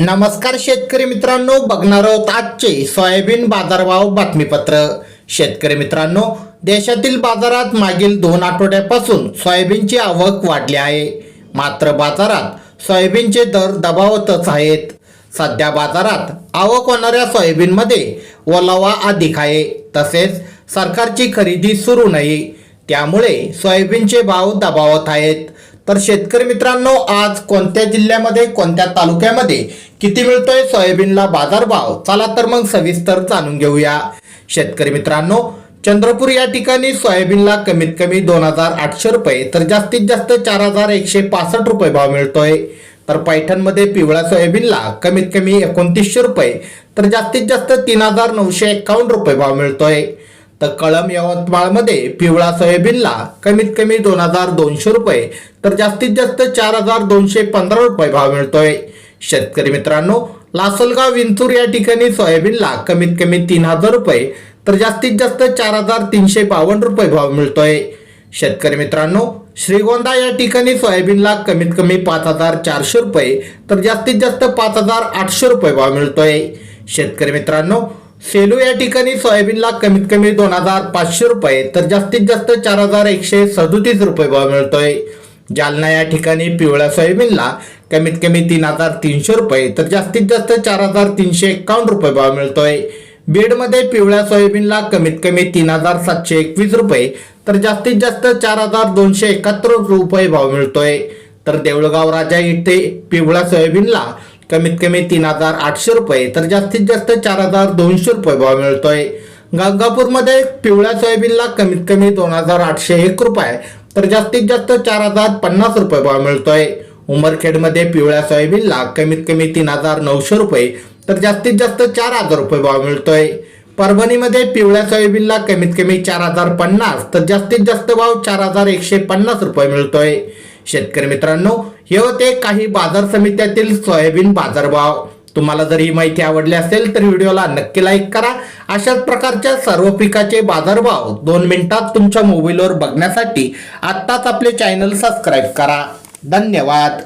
नमस्कार शेतकरी मित्रांनो बघणार आहोत आजचे सोयाबीन बाजारभाव बातमीपत्र. शेतकरी मित्रांनो देशातील बाजारात मागील दोन आठवड्यापासून सोयाबीनची आवक वाढली आहे. मात्र बाजारात सोयाबीनचे दर दबावतच आहेत. सध्या बाजारात आवक होणाऱ्या सोयाबीनमध्ये ओलावा अधिक आहे. तसेच सरकारची खरेदी सुरू नाही. त्यामुळे सोयाबीनचे भाव दबावत आहेत. तर शेतकरी मित्रांनो आज कोणत्या जिल्ह्यामध्ये कोणत्या तालुक्यामध्ये किती मिळतोय सोयाबीनला बाजारभाव? चला तर मग सविस्तर जाणून घेऊया. शेतकरी मित्रांनो चंद्रपूर या ठिकाणी सोयाबीनला कमीत कमी दोन हजार आठशे रुपये तर जास्तीत जास्त चार हजार एकशे पासष्ट रुपये भाव मिळतोय. तर पैठणमध्ये पिवळ्या सोयाबीनला कमीत कमी एकोणतीसशे रुपये तर जास्तीत जास्त तीन हजार नऊशे एक्कावन्न रुपये भाव मिळतोय. तर कळम यवतमाळमध्ये पिवळा सोयाबीनला कमीत कमी दोन हजार दोनशे रुपये तर जास्तीत जास्त चार हजार दोनशे पंधरा रुपये भाव मिळतोय. शेतकरी मित्रांनो लासलगाव विंचूर या ठिकाणी सोयाबीनला कमीत कमी तीन हजार रुपये तर जास्तीत जास्त चार हजार तीनशे बावन्न रुपये भाव मिळतोय. शेतकरी मित्रांनो श्रीगोंदा या ठिकाणी सोयाबीनला कमीत कमी पाच हजार चारशे रुपये तर जास्तीत जास्त पाच हजार आठशे रुपये भाव मिळतोय. शेतकरी मित्रांनो सेलू या ठिकाणी सोयाबीनला कमीत कमी दोन हजार पाचशे रुपये तर जास्तीत जास्त चार हजार एकशे सदोतीस रुपये भाव मिळतोय. जालना या ठिकाणी पिवळ्या सोयाबीनला कमीत कमी तीन हजार तीनशे रुपये तर जास्तीत जास्त चार हजार तीनशे एक्कावन्न रुपये भाव मिळतोय. बीडमध्ये पिवळ्या सोयाबीनला कमीत कमी तीन हजार सातशे एकवीस रुपये तर जास्तीत जास्त चार हजार दोनशे एकाहत्तर रुपये भाव मिळतोय. तर देऊळगाव राजा इथे पिवळ्या सोयाबीनला कमीत कमी तीन हजार आठशे रुपये तर जास्तीत जास्त चार हजार दोनशे रुपये भाव मिळतोय. गंगापूरमध्ये पिवळ्या सोयाबीनला कमीत कमी दोन हजार आठशे एक रुपये तर जास्तीत जास्त चार हजार पन्नास रुपये भाव मिळतोय. उमरखेडमध्ये पिवळ्या सोयाबीनला कमीत कमी तीन हजार नऊशे रुपये तर जास्तीत जास्त चार हजार रुपये भाव मिळतोय. परभणीमध्ये पिवळ्या सोयाबीनला कमीत कमी चार हजार पन्नास तर जास्तीत जास्त भाव चार हजार एकशे पन्नास रुपये मिळतोय. शेतकरी मित्रांनो हे होते काही बाजार समित्यातील सोयाबीन बाजारभाव. तुम्हाला जर ही माहिती आवडली असेल तर व्हिडिओला नक्की लाईक करा. अशाच प्रकारच्या सर्व पिकाचे बाजारभाव दोन मिनिटात तुमच्या मोबाईलवर बघण्यासाठी आत्ताच आपले चॅनल सबस्क्राईब करा. धन्यवाद.